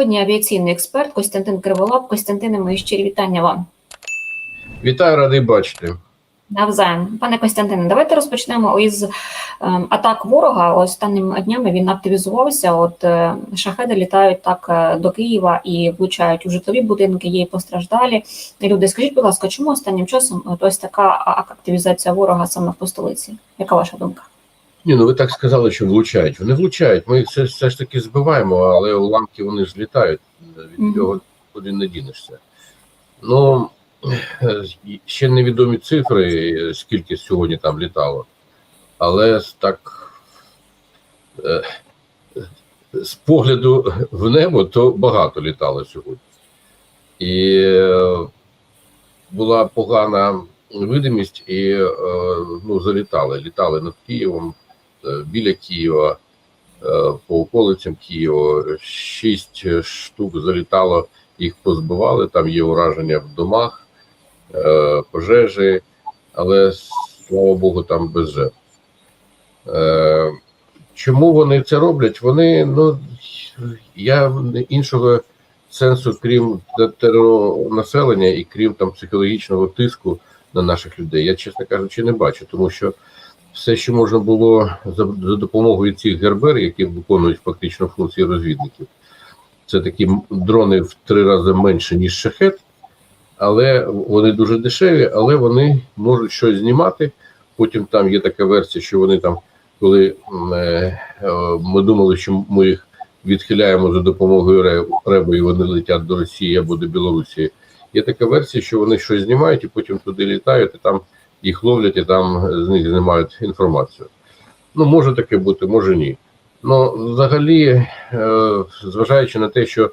Сьогодні авіаційний експерт Костянтин Криволап. Костянтине, мої щирі вітання вам. Вітаю, радий бачити. Навзаєм. Пане Костянтине, давайте розпочнемо із ем, атак ворога. Останніми днями він активізувався. От е, шахеди літають так е, до Києва і влучають у житлові будинки, є і постраждалі. Люди, скажіть, будь ласка, чому останнім часом от ось така активізація ворога саме по столиці? Яка ваша думка? Ні, ну ви так сказали, що влучають. Вони влучають. Ми їх все, все ж таки збиваємо, але уламки вони ж літають. Від Мгм. цього куди не дінешся. Ну е, ще невідомі цифри, е, скільки сьогодні там літало. Але так е, з погляду в небо, то багато літало сьогодні. І е, була погана видимість і е, ну, залітали. Літали над Києвом, е, біля Києва, е, по околицям Києва. Шість штук залітало, їх позбивали. Там є ураження в домах, е, пожежі, але слава Богу, там без жертв. Е, Чому вони це роблять? Вони, ну я іншого сенсу, крім населення і крім там психологічного тиску на наших людей, я, чесно кажучи, не бачу, тому що все, що можна було за, за допомогою цих гербер, які виконують фактично функції розвідників, це такі дрони в три рази менше, ніж шахет, але вони дуже дешеві, але вони можуть щось знімати. Потім там є така версія, що вони там, коли е, е, ми думали, що ми їх відхиляємо за допомогою ре- і вони летять до Росії або до Білорусі. Є така версія, що вони щось знімають і потім туди літають, і там їх ловлять, і там з них знімають інформацію. Ну, може таке бути, може ні. Ну, взагалі, е, зважаючи на те, що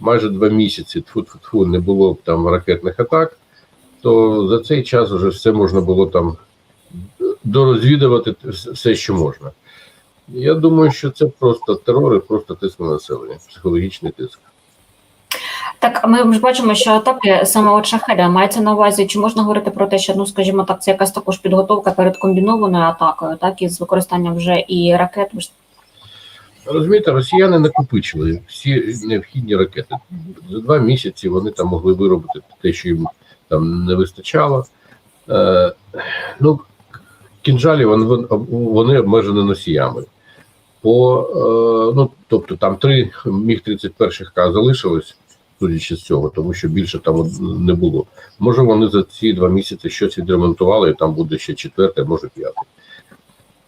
майже два місяці тфу-тфу-тфу, не було б там ракетних атак, то за цей час вже все можна було там дорозвідувати все, що можна. Я думаю, що це просто терор і просто тиск на населення, психологічний тиск. Так, ми ж бачимо, що атаки саме от шахеда мається на увазі, чи можна говорити про те, що ну скажімо так, це якась також підготовка перед комбінованою атакою, так і з використанням вже і ракет. Розумієте, росіяни накопичили всі необхідні ракети. За два місяці вони там могли виробити те, що їм там не вистачало. Е, ну, кінжалі вони, вони обмежені носіями. По, е, ну, тобто там три міг 31 К залишилось, судячи з цього, тому що більше там не було. Може, вони за ці два місяці щось відремонтували, і там буде ще четверте, може п'яте.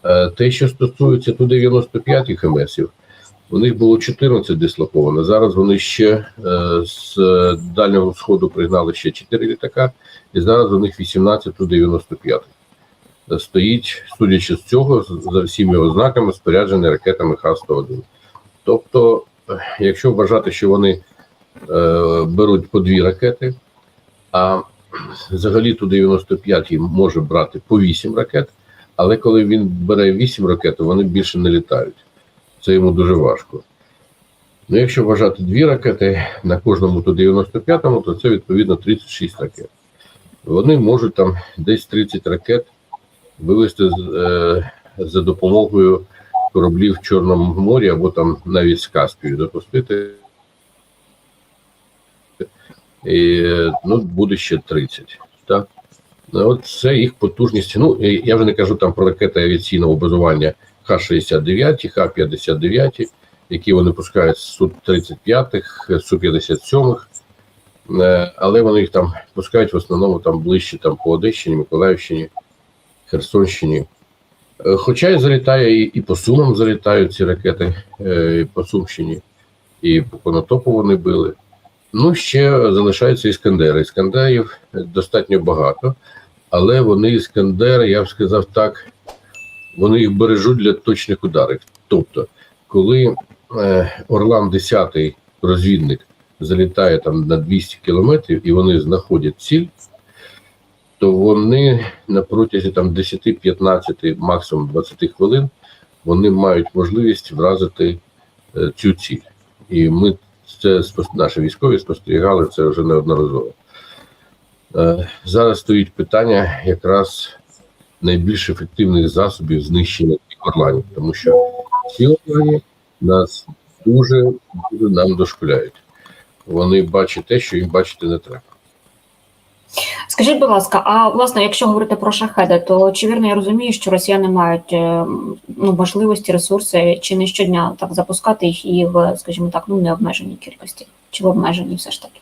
Е, Те, що стосується ту 95 ХМСів, у них було 14 дислоковано. Зараз вони ще е, з Дальнього Сходу пригнали ще 4 літака, і зараз у них 18 ту 95 Стоїть, судячи з цього, за всіми ознаками, споряджений ракетами Х-101. Тобто, е, якщо вважати, що вони е, беруть по дві ракети, а взагалі ту 95 може брати по 8 ракет, але коли він бере 8 ракет, вони більше не літають. Це йому дуже важко. Ну, якщо вважати дві ракети на кожному ту 95-му, то це відповідно 36 ракет. Вони можуть там десь 30 ракет вивести е, за допомогою кораблів в Чорному морі або там навіть з Каспію запустити. І, ну, буде ще 30. Так? Ну, От це їх потужність. Ну, я вже не кажу там про ракети авіаційного базування Х-69, Х-59, які вони пускають з Су-35, Су-57, Е, але вони їх там пускають в основному там ближче там, по Одещині, Миколаївщині, Херсонщині. Е, Хоча і залітає, і, і по Сумам залітають ці ракети, е, і по Сумщині, і по Конотопу вони били. Ну, ще залишаються іскандери. Іскандерів достатньо багато, але вони іскандери, я б сказав так, вони їх бережуть для точних ударів. Тобто, коли е, Орлан 10 розвідник залітає там на 200 кілометрів і вони знаходять ціль, то вони на протязі там 10-15, максимум 20 хвилин, вони мають можливість вразити е, цю ціль. І ми це наші військові спостерігали це вже неодноразово. Е, Зараз стоїть питання якраз найбільш ефективних засобів знищення цих орланів, тому що ці орлані нас дуже, дуже нам дошкуляють. Вони бачать те, що їм бачити не треба. Скажіть, будь ласка, а власне, якщо говорити про шахеди, то чи вірно я розумію, що росіяни мають е, ну, можливості, ресурси чи не щодня так запускати їх і в, скажімо так, ну необмеженій кількості, чи в обмеженій все ж таки?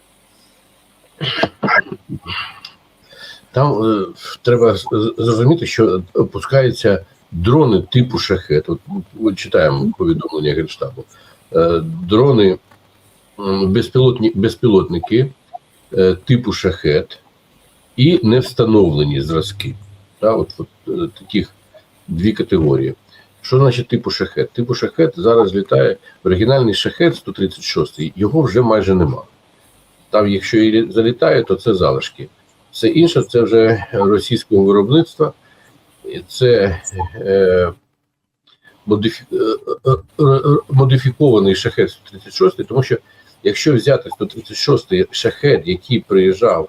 Там е, треба зрозуміти, що опускаються дрони типу шахет. От ми читаємо повідомлення Генштабу. Е, дрони безпілотні, безпілотники е, типу шахет і не встановлені зразки. Та, от, от е, таких дві категорії. Що значить типу шахет? Типу шахет зараз літає оригінальний шахет 136, його вже майже нема. Там, якщо і залітає, то це залишки. Все інше це вже російського виробництва, це е, модифі, е, е, модифікований шахет 136, тому що якщо взяти 136-й шахет, який приїжджав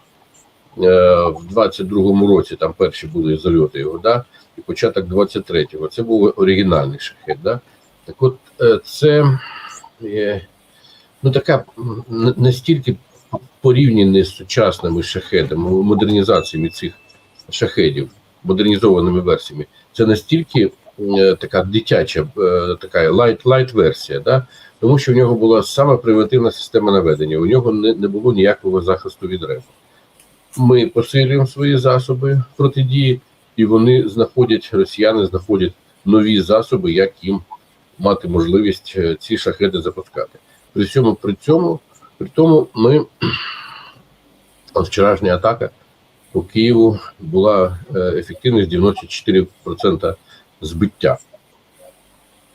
в 22-му році, там перші були зальоти його, да, і початок 23-го, це був оригінальний шахет. Да? Так от е, це е, ну, така м, н- настільки порівняні з сучасними шахедами, модернізаціями цих шахедів, модернізованими версіями, це настільки е, така дитяча, е, така лайт, лайт версія, да? тому що в нього була саме примітивна система наведення, у нього не, не було ніякого захисту від ребу. Ми посилюємо свої засоби протидії, і вони знаходять, росіяни знаходять нові засоби, як їм мати можливість е, ці шахеди запускати. При цьому, при цьому, при тому, ми вчорашня атака по Києву була е, ефективність 94% збиття.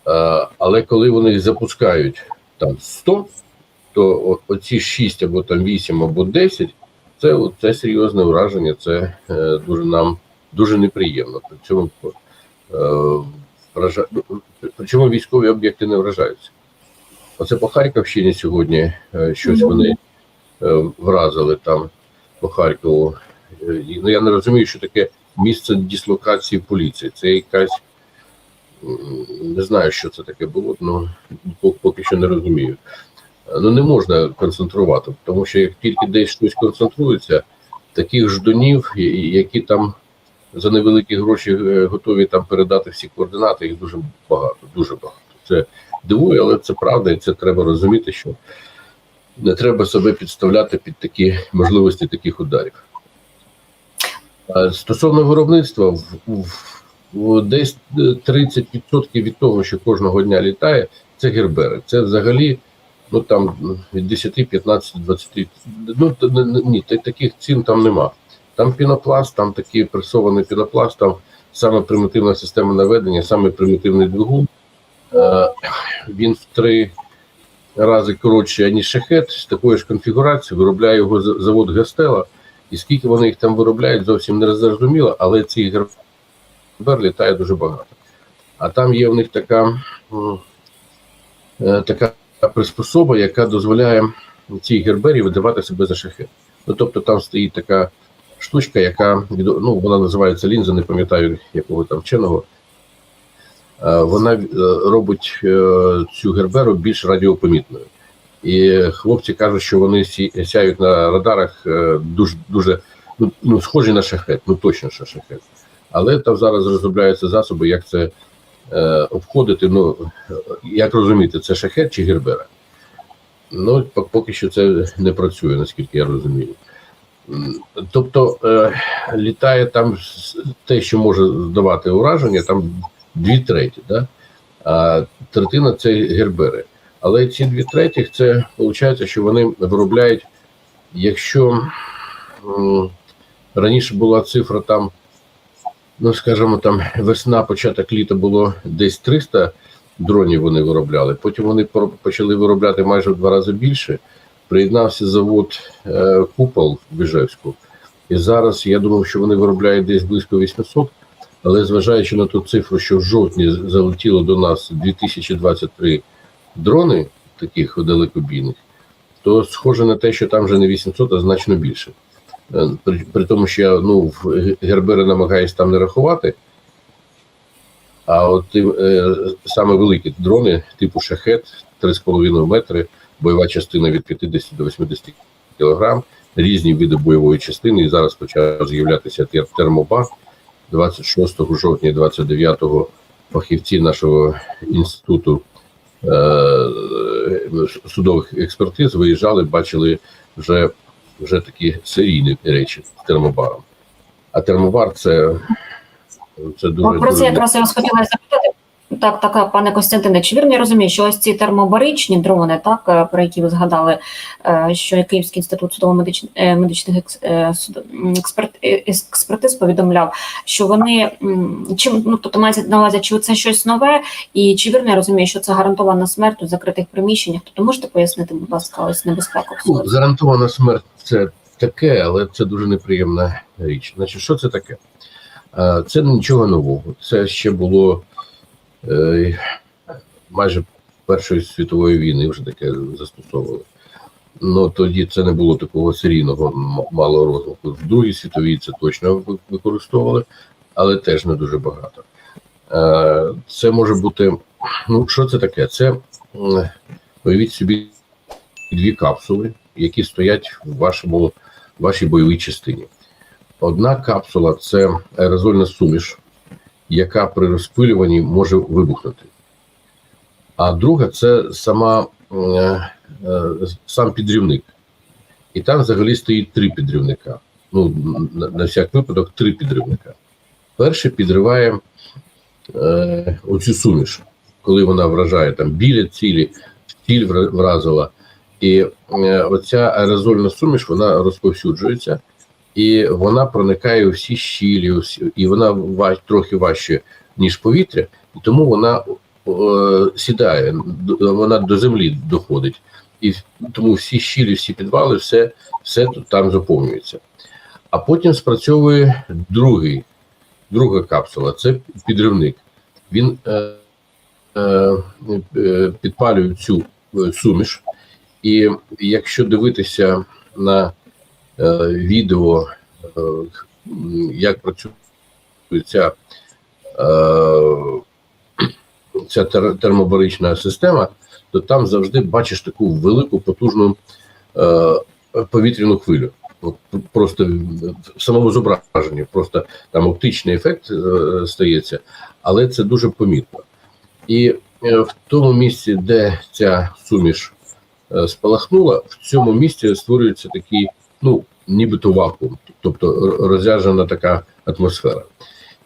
Е, Але коли вони запускають там 100, то оці 6 або там 8 або 10 це, це серйозне враження, це е, дуже нам дуже неприємно. При цьому е, вража... ну, причому військові об'єкти не вражаються. Оце по Харківщині сьогодні е, щось вони е, вразили там по Харкову. Е, Ну я не розумію, що таке місце дислокації поліції. Це якась не знаю, що це таке було, ну пок- поки що не розумію. Е, Ну не можна концентрувати, тому що як тільки десь щось концентрується, таких ждунів, які там за невеликі гроші е, готові там передати всі координати, їх дуже багато, дуже багато. Це дивує, але це правда, і це треба розуміти, що не треба себе підставляти під такі можливості таких ударів. Стосовно виробництва, в, в, в десь е, 30% від того, що кожного дня літає, це гербери. Це взагалі ну там від 10, 15, 20, ну ні, таких цін там нема. Там пінопласт, там такий пресований пінопласт, там саме примітивна система наведення, саме примітивний двигун. Е, він в три рази коротший, аніж шахет, з такої ж конфігурації, виробляє його завод Гастела. І скільки вони їх там виробляють, зовсім не зрозуміло, але цих гербер літає дуже багато. А там є в них така, е, така приспособа, яка дозволяє цій гербері видавати себе за шахет. Ну, тобто там стоїть така штучка, яка ну, вона називається лінза, не пам'ятаю якого там вченого. Вона е, робить е, цю герберу більш радіопомітною. І хлопці кажуть, що вони сяють на радарах е, дуже дуже ну, ну, схожі на шахет, ну точно що шахет. Але там зараз розробляються засоби, як це обходити. Ну е, як розуміти, це шахет чи гербера. Ну, поки що це не працює, наскільки я розумію. Тобто е, літає там те, що може здавати ураження, там дві треті, да? а третина це гербери. Але ці дві третіх це виходить, що вони виробляють, якщо раніше була цифра там, ну скажімо, там весна, початок літа було десь 300 дронів вони виробляли. Потім вони почали виробляти майже в два рази більше. Приєднався завод е, Купол в Біжевську. І зараз я думав, що вони виробляють десь близько 800, але зважаючи на ту цифру, що в жовтні залетіло до нас 2023 дрони, таких далекобійних, то схоже на те, що там вже не 800, а значно більше. Е, При, при тому, що я ну, Гербери намагаюся там не рахувати, А от е, саме великі дрони, типу шахет, 3,5 метри, бойова частина від 50 до 80 кг, різні види бойової частини. І зараз почав з'являтися тер- термобар 26 жовтня, 29 фахівці нашого інституту е, судових експертиз виїжджали, бачили вже, вже такі серійні речі з термобаром. А термобар це, це дуже, про це дуже якраз я вас хотіла запитати. Так, так, пане Костянтине, чи вірно я розумію, що ось ці термобаричні дрони, так, е, про які ви згадали, е, що Київський інститут судово-медичних е, експертиз повідомляв, що вони чим ну тобто мається на увазі, чи це щось нове, і чи вірно я розумію, що це гарантована смерть у закритих приміщеннях? Тобто можете пояснити, будь ласка, ось небезпеку? Ну, гарантована смерть це таке, але це дуже неприємна річ. Значить, що це таке? Це нічого нового. Це ще було майже Першої світової війни вже таке застосовували. Ну тоді це не було такого серійного малого розвитку. В Другій світовій це точно використовували, але теж не дуже багато. Е, Це може бути. Ну, що це таке? Це уявіть собі дві капсули, які стоять в вашому вашій бойовій частині. Одна капсула це аерозольна суміш, яка при розпилюванні може вибухнути. А друга це сама е, е, сам підрівник. І там взагалі стоїть три підривника. Ну, на, всяк випадок, три підривника. Перший підриває е, оцю суміш, коли вона вражає там біля цілі, ціль вразила. І е, оця аерозольна суміш вона розповсюджується, і вона проникає у всі щілі, у всі- і вона ва- трохи важче, ніж повітря, і тому вона е, сідає, вона до землі доходить. І тому всі щілі, всі підвали, все, все там заповнюється. А потім спрацьовує другий, друга капсула це підривник. Він е, е, підпалює цю е, суміш. І якщо дивитися на відео, е, як працює ця, е, ця термобарична система, то там завжди бачиш таку велику потужну е, повітряну хвилю. Просто в самому зображенні, просто там оптичний ефект е, стається, але це дуже помітно. І е, в тому місці, де ця суміш е, спалахнула, в цьому місці створюється такий, ну, нібито вакуум, тобто розряджена така атмосфера.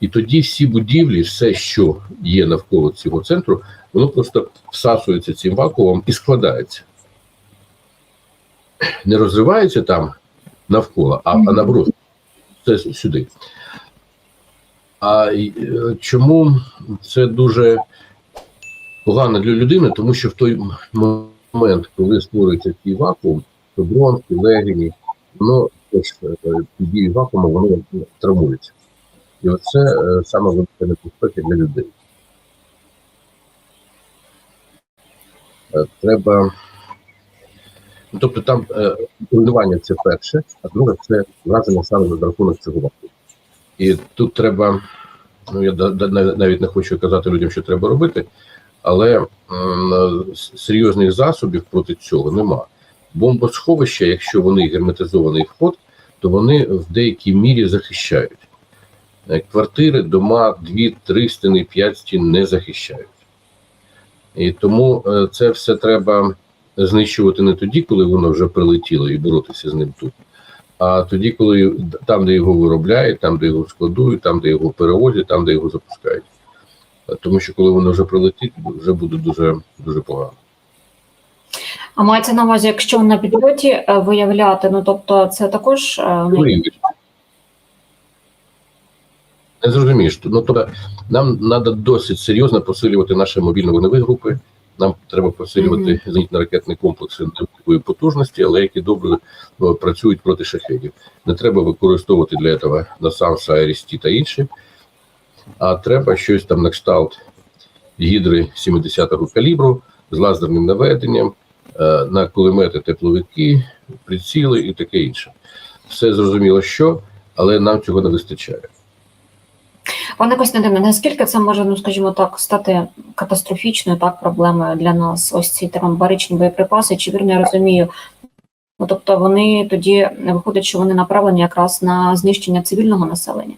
І тоді всі будівлі, все, що є навколо цього центру, воно просто всасується цим вакуумом і складається. Не розривається там навколо, а, а наоборот, це сюди. А е, чому це дуже погано для людини? Тому що в той момент, коли створюється цей вакуум, то бронхи, легені, воно теж е, під дією вакууму воно травмується. І оце е, саме велика небезпека для людей. Е, Треба. Ну, тобто там е, руйнування це перше, а друге це враження саме за рахунок цього вакууму. І тут треба, ну я навіть не хочу казати людям, що треба робити, але серйозних засобів проти цього нема. Бомбосховища, якщо вони герметизований вход, то вони в деякій мірі захищають. Е, Квартири, дома, дві, три стіни, п'ять стін не захищають. І тому е, це все треба знищувати не тоді, коли воно вже прилетіло, і боротися з ним тут. А тоді, коли там, де його виробляють, там, де його складують, там, де його перевозять, там, де його запускають. Е, Тому що коли воно вже прилетить, вже буде дуже дуже погано. А мається на увазі, якщо на підльоті е, виявляти, ну тобто це також е, ну, Виявиш. Не зрозумієш. Ну, тобто, нам треба досить серйозно посилювати наші мобільно-вогневі групи. Нам треба посилювати зенітно-ракетні комплекси невеликої потужності, але які добре ну, працюють проти шахедів. Не треба використовувати для цього насамс, Айрісті та інші, а треба щось там на кшталт гідри 70-го калібру з лазерним наведенням, е, на кулемети, тепловики, приціли і таке інше. Все зрозуміло, що, але нам цього не вистачає. Пане Костянтине, наскільки це може, ну скажімо так, стати катастрофічною так проблемою для нас? Ось ці термобаричні боєприпаси, чи вірно я розумію? Ну, тобто вони тоді виходить, що вони направлені якраз на знищення цивільного населення.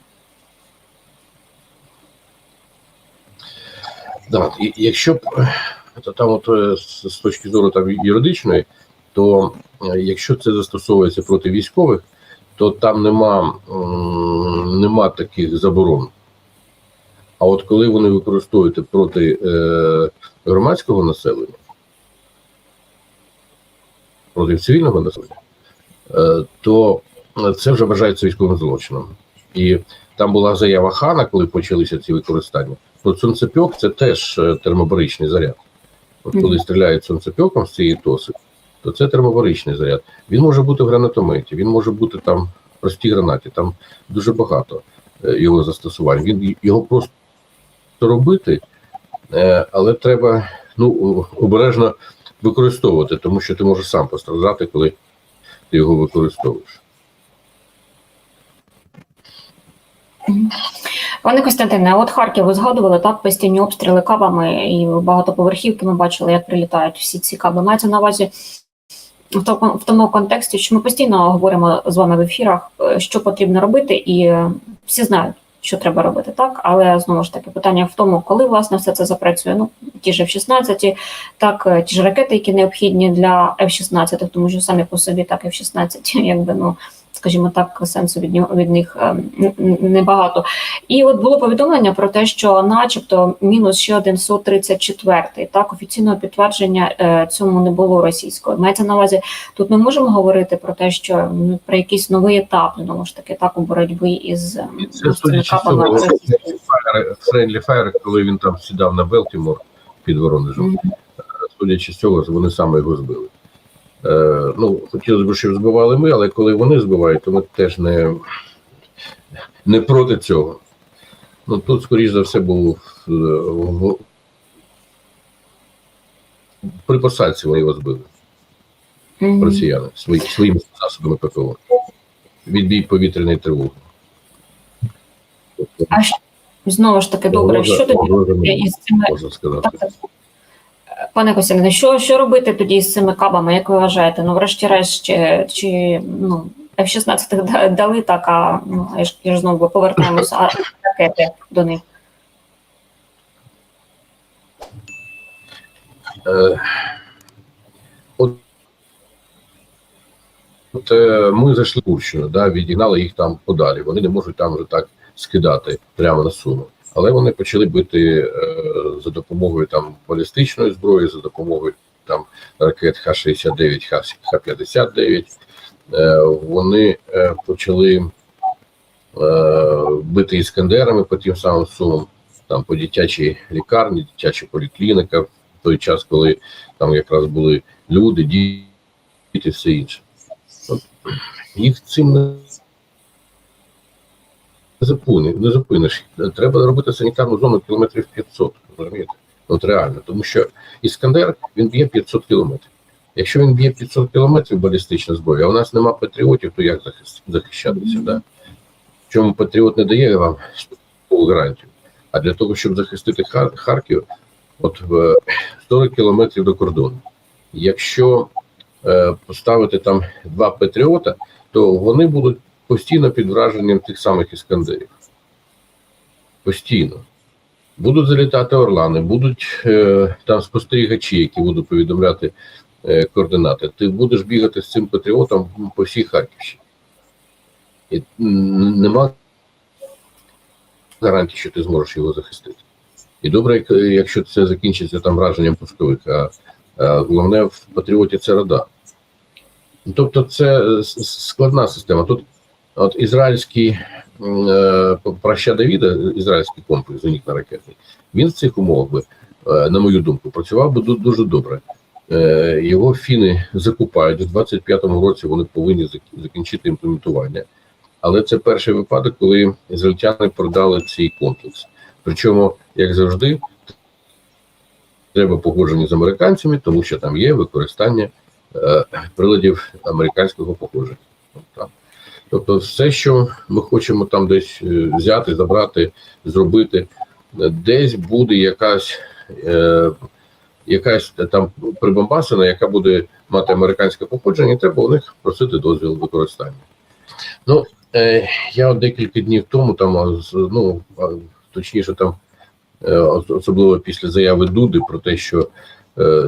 Да, якщо б там, от е, з точки зору там юридичної, то е, якщо це застосовується проти військових, то там нема, нема таких заборон. А от коли вони використовують проти е, громадського населення, проти цивільного населення, е, то це вже вважається військовим злочином. І там була заява Хана, коли почалися ці використання. Про сонцепьок це теж е, термобаричний заряд. От коли стріляють сонцепьоком з цієї тоси, то це термобаричний заряд. Він може бути в гранатометі, він може бути там в простій гранаті, там дуже багато е, його застосувань. Він його просто робити, е, але треба ну, обережно використовувати, тому що ти можеш сам постраждати, коли ти його використовуєш. Пане Костянтине, от Харків згадували так постійні обстріли кабами і багатоповерхівки. Ми бачили, як прилітають всі ці каби. Мається на увазі в тому контексті, що ми постійно говоримо з вами в ефірах, е, що потрібно робити, і е, всі знають, що треба робити, так. Але знову ж таки, питання в тому, коли власне все це запрацює. Ну ті ж F-16, так е, ті ж ракети, які необхідні для F-16, тому що самі по собі так F-16, якби ну. Скажімо так, сенсу від нього від них ем, небагато. І от було повідомлення про те, що, начебто, мінус ще один су 34 Так, офіційного підтвердження е, цьому не було російською. Мається на увазі, тут ми можемо говорити про те, що ну, про якийсь новий етап, знову ж таки, так у боротьбі із ем, І з судячи з кабами цього, російськими. Френлі Фаєр, коли він там сідав на Белтімор під Воронежем, Мгм. судячи з цього, вони саме його збили. Е, ну, хотілося б, щоб збивали ми, але коли вони збивають, то ми теж не, не проти цього. Ну, тут, скоріш за все, був е, в, при посадці вони його збили, Мгм. росіяни, свої, своїми засобами ППО. Відбій повітряної тривоги. А щ- знову ж таки, добре, що тоді із цими можна сказати. Так, так. Пане Костяне, що, що робити тоді з цими кабами, як ви вважаєте? Ну, врешті-решт, чи, чи ну, F-16 дали так, а ну, я ж, я ж знову повертаємося, а ракети до них. Е, От, от е, ми зайшли в Курщину, да, відігнали їх там подалі. Вони не можуть там вже так скидати прямо на суму. Але вони почали бити е, за допомогою там балістичної зброї, за допомогою там ракет Х-69, Х-59. Е, вони е, почали бити іскандерами по тим самим сумам, там по дитячій лікарні, дитяча поліклініка, в той час, коли там якраз були люди, діти, все інше. От, їх цим не запуни, не зупиниш. Треба робити санітарну зону кілометрів 500, розумієте? От реально, тому що Іскандер він б'є 500 кілометрів. Якщо він б'є 500 кілометрів балістична зброя, а у нас нема патріотів, то як захищатися? Да? Чому патріот не дає вам гарантію? А для того, щоб захистити Хар- Харків, от в 40 кілометрів до кордону. Якщо е, поставити там два патріота, то вони будуть постійно під враженням тих самих іскандерів. Постійно. Будуть залітати орлани, будуть е, там спостерігачі, які будуть повідомляти е, координати. Ти будеш бігати з цим патріотом по всій Харківщині. І нема гарантії, що ти зможеш його захистити. І добре, якщо це закінчиться там враженням пускових, а, головне в патріоті це рада. Тобто це складна система. Тут от ізраїльський е, праща Давіда, ізраїльський комплекс зенітно-ракетний, він в цих умовах би, е, на мою думку, працював би дуже добре. Е, Його фіни закупають у 25-му році. Вони повинні закінчити імплементування. Але це перший випадок, коли ізраїльтяни продали цей комплекс. Причому, як завжди, треба погодження з американцями, тому що там є використання е, приладів американського походження. От там. Тобто, все, що ми хочемо там десь е, взяти, забрати, зробити, е, десь буде якась, е, якась там прибамбасина, яка буде мати американське походження, треба у них просити дозвіл використання. Ну, е, я декілька днів тому, там, ну, точніше, там, е, особливо після заяви Дуди про те, що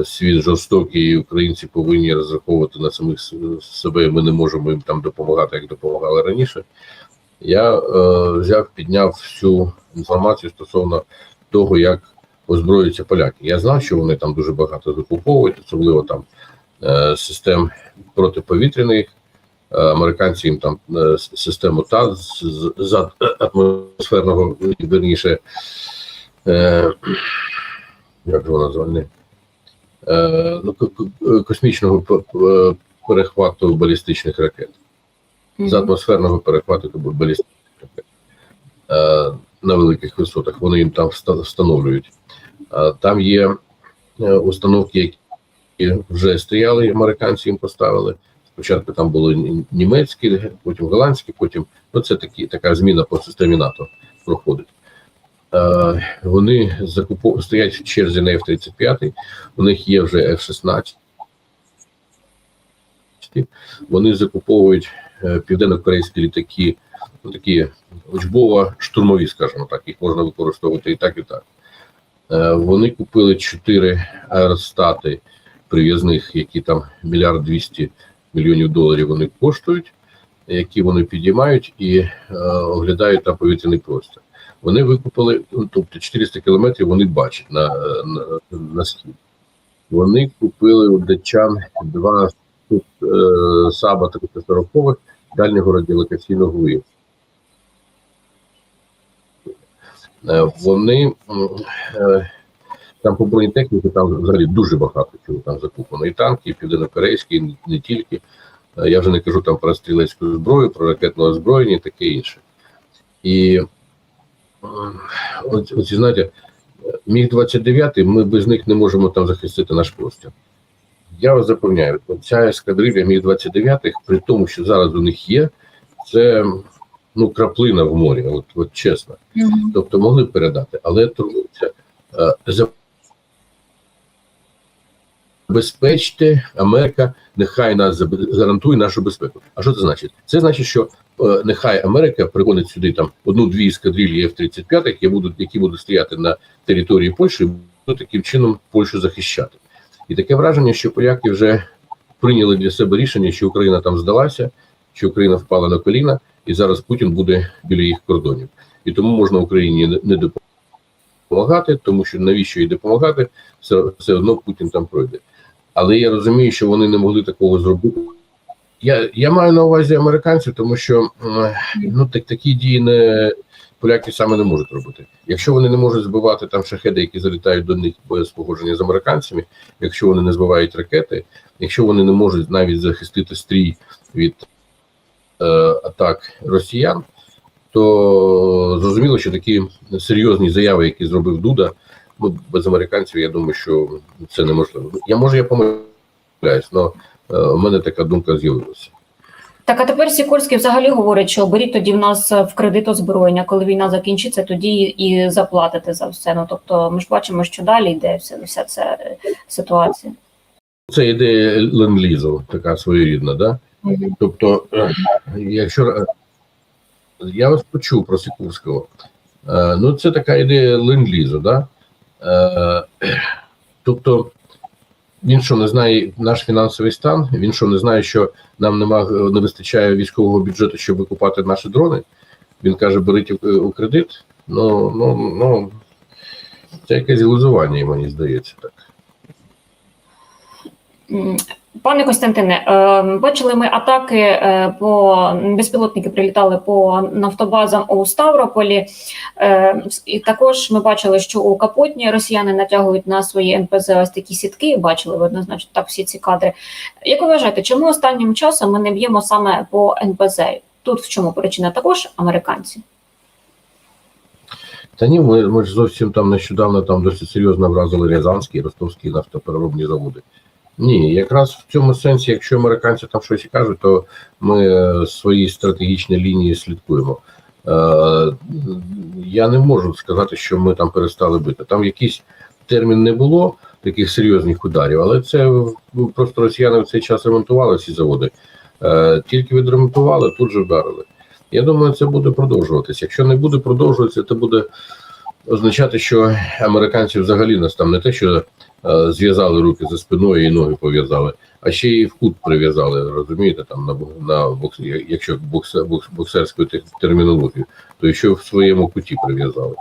світ жорстокий, і українці повинні розраховувати на самих себе, ми не можемо їм там допомагати, як допомагали раніше. Я е, взяв, підняв всю інформацію стосовно того, як озброюються поляки. Я знав, що вони там дуже багато закуповують, особливо там е, систем протиповітряних. Е, Американці їм там е, систему ТАЗ з, атмосферного, верніше, е, як же вона зване? Е, ну, ко- ко- космічного п- перехвату балістичних ракет з атмосферного перехвату балістичних ракет е, на великих висотах. Вони їм там встановлюють. Е, Там є е, установки, які вже стояли, американці їм поставили. Спочатку там були німецькі, потім голландські, потім ну це такі, така зміна по системі НАТО проходить. Е, Вони закупу... стоять в черзі на F-35, у них є вже F-16. Вони закуповують е, південно-корейські літаки, ну, такі учбово-штурмові, скажімо так, їх можна використовувати і так, і так. Е, Вони купили чотири аеростати прив'язних, які там мільярд двісті мільйонів доларів вони коштують, які вони підіймають і оглядають там повітряний простір. Вони викупили, ну, тобто 400 кілометрів вони бачать на, на, на схід. Вони купили у датчан два тут, е, Саба 340 дальнього радіолокаційного вияву. Е, Вони е, там по бронетехніці там взагалі дуже багато чого там закуплено. І танки, і південнокорейські, і не- тільки. Е, Я вже не кажу там про стрілецьку зброю, про ракетне озброєння і таке інше. І от знаєте, міг 29 ми без них не можемо там захистити наш простір. Я вас запевняю, ця ескадрилья міг 29 при тому, що зараз у них є, це ну краплина в морі, от, от чесно. Тобто могли б передати, але турбуються. Е, Забезпечте Америка, нехай нас гарантує нашу безпеку. А що це значить? Це значить, що е, нехай Америка пригонить сюди там одну-дві ескадрилі F-35, які будуть, які будуть стояти на території Польщі, і будуть таким чином Польщу захищати. І таке враження, що поляки вже прийняли для себе рішення, що Україна там здалася, що Україна впала на коліна, і зараз Путін буде біля їх кордонів. І тому можна Україні не допомагати, тому що навіщо їй допомагати, все, все одно Путін там пройде. Але я розумію, що вони не могли такого зробити. Я, я маю на увазі американців, тому що ну, так, такі дії не поляки саме не можуть робити. Якщо вони не можуть збивати там шахеди, які залітають до них без погодження з американцями, якщо вони не збивають ракети, якщо вони не можуть навіть захистити стрій від е, атак росіян, то зрозуміло, що такі серйозні заяви, які зробив Дуда, ну без американців, я думаю, що це неможливо. Я може я помиляюсь, але у мене така думка з'явилася. Так, а тепер Сікорський взагалі говорить, що беріть тоді в нас в кредит озброєння, коли війна закінчиться, тоді і заплатите за все. Ну тобто, ми ж бачимо, що далі йде вся, вся ця е, ситуація. Це ідея ленд-лізу, така своєрідна, да? Мгм. Тобто, е, якщо е, я вас почув про Сікурського, Е, ну це така ідея ленд-лізу, да? Е, Тобто, він що не знає наш фінансовий стан, він що не знає, що нам нема не вистачає військового бюджету, щоб викупати наші дрони. Він каже, беріть у, кредит. Ну, ну, ну, це якесь глузування, мені здається так. Пане Костянтине, е, бачили ми атаки е, по безпілотники прилітали по нафтобазам у Ставрополі. Е, І також ми бачили, що у Капотні росіяни натягують на свої НПЗ ось такі сітки. Бачили ви однозначно так всі ці кадри. Як ви вважаєте, чому останнім часом ми не б'ємо саме по НПЗ? Тут в чому причина також американці? Та ні, ми, ми ж зовсім там нещодавно там досить серйозно вразили Рязанський, Ростовський нафтопереробні заводи. Ні, якраз в цьому сенсі, якщо американці там щось кажуть, то ми е, свої стратегічні лінії слідкуємо. Е, я не можу сказати, що ми там перестали бити. Там якийсь термін не було таких серйозних ударів, але це ну, просто росіяни в цей час ремонтували ці заводи. Е, тільки відремонтували, тут же вдарили. Я думаю, це буде продовжуватися. Якщо не буде продовжуватися, це буде означати, що американці взагалі нас там не те, що зв'язали руки за спиною і ноги пов'язали, а ще й в кут прив'язали. Розумієте, там на на бокс, якщо боксе, бокс, боксерською термінологією, то ще в своєму куті прив'язали.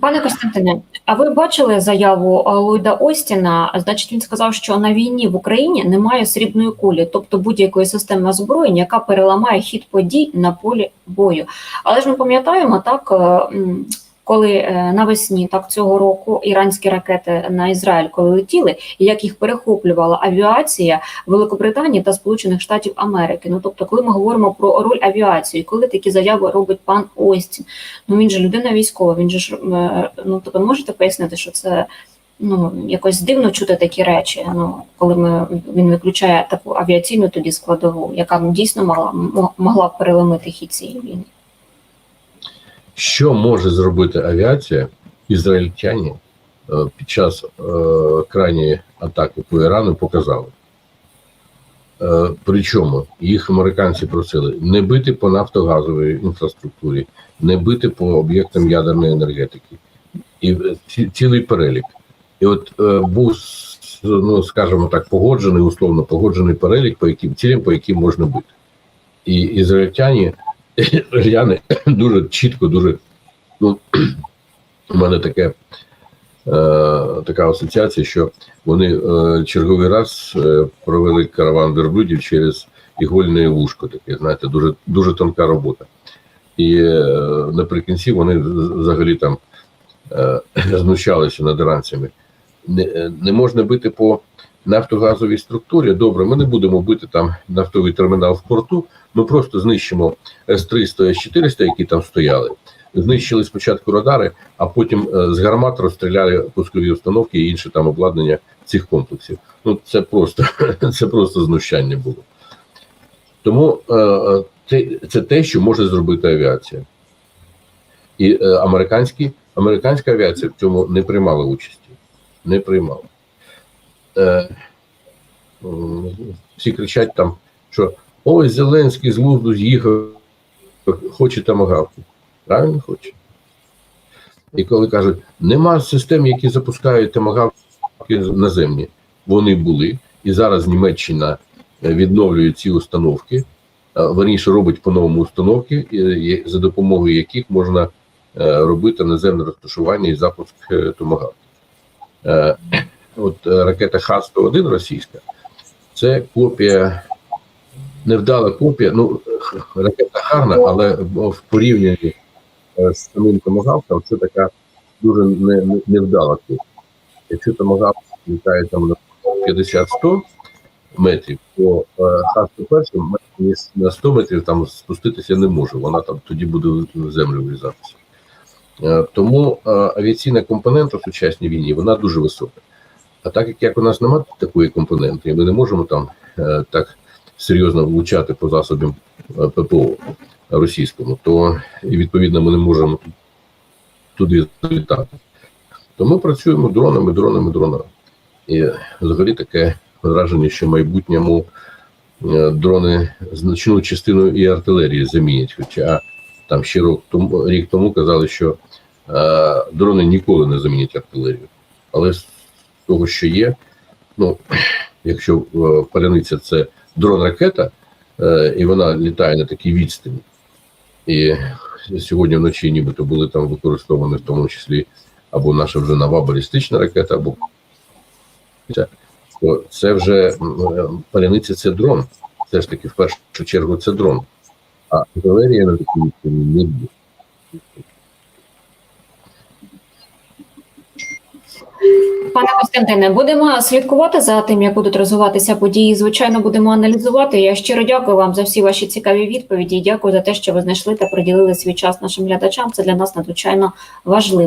Пане Костянтине, а ви бачили заяву е, Ллойда Остіна? Значить, він сказав, що на війні в Україні немає срібної кулі, тобто будь-якої системи озброєння, яка переламає хід подій на полі бою. Але ж ми пам'ятаємо так. Коли е, навесні так цього року іранські ракети на Ізраїль, коли летіли, і як їх перехоплювала авіація Великобританії та Сполучених Штатів Америки. Ну тобто, коли ми говоримо про роль авіації, коли такі заяви робить пан Остін, Ну він же людина військова. Він же ж е, ну тобто можете пояснити, що це ну якось дивно чути такі речі. Ну коли ми він виключає таку авіаційну тоді складову, яка дійсно могла м- могла переломити хід цієї війни. Що може зробити авіація ізраїльтяні е, під час е, крайньої атаки по Ірану показали? Е, Причому їх американці просили не бити по нафтогазовій інфраструктурі, не бити по об'єктам ядерної енергетики, і ці- цілий перелік. І от е, був, ну скажімо так, погоджений, условно погоджений перелік, по яким цілям, по яким можна бити. І ізраїльтяні ізраїльтяни дуже чітко, дуже ну, у мене таке, е, така асоціація, що вони е, черговий раз е, провели караван верблюдів через ігольне вушко, таке, знаєте, дуже, дуже тонка робота. І е, наприкінці вони взагалі там е, знущалися над іранцями. Не, е, не можна бити по нафтогазовій структурі. Добре, ми не будемо бити там нафтовий термінал в порту, ми просто знищимо С-300, С-400, які там стояли. Знищили спочатку радари, а потім е, з гармат розстріляли пускові установки і інше там обладнання цих комплексів. Ну це просто це просто знущання було. Тому е, е, це, те, що може зробити авіація. І американські, американська авіація в цьому не приймала участі. Не приймала. Е, всі кричать там, що ой, Зеленський з глузду з'їхав, хоче тамагавки. Правильно хоче. І коли кажуть, нема систем, які запускають тамагавки наземні. Вони були, і зараз Німеччина е, відновлює ці установки, е, верніше робить по-новому установки, за допомогою яких можна робити наземне розташування і запуск томагавки. От е, ракета Х-101 російська, це копія, невдала копія. Ну, ракета гарна, але в порівнянні е, з самим томагавком це така дуже не- не- невдала копія. Якщо томагавк літає там на 50-100 метрів, то е, Х-101 на 100 метрів там спуститися не може. Вона там тоді буде в землю врізатися. Тому авіаційна компонента в сучасній війні вона дуже висока. А так як, як у нас немає такої компоненти, і ми не можемо там е, так серйозно влучати по засобам е, ППО російському, то і відповідно ми не можемо туди літати. То ми працюємо дронами, дронами, дронами. І взагалі таке враження, що в майбутньому е, дрони значну частину і артилерії замінять. Хоча там ще рік тому, рік тому казали, що е, дрони ніколи не замінять артилерію. Але того, що є, ну, якщо е, паляниця це дрон-ракета, е, і вона літає на такій відстані, і сьогодні вночі нібито були там використовані в тому числі або наша вже нова балістична ракета, або це, вже паляниця це дрон. Все ж таки, в першу чергу, це дрон. А артилерія на такій відстані не буде. Пане Костянтине, будемо слідкувати за тим, як будуть розвиватися події. Звичайно, будемо аналізувати. Я щиро дякую вам за всі ваші цікаві відповіді. Дякую за те, що ви знайшли та приділили свій час нашим глядачам. Це для нас надзвичайно важливо.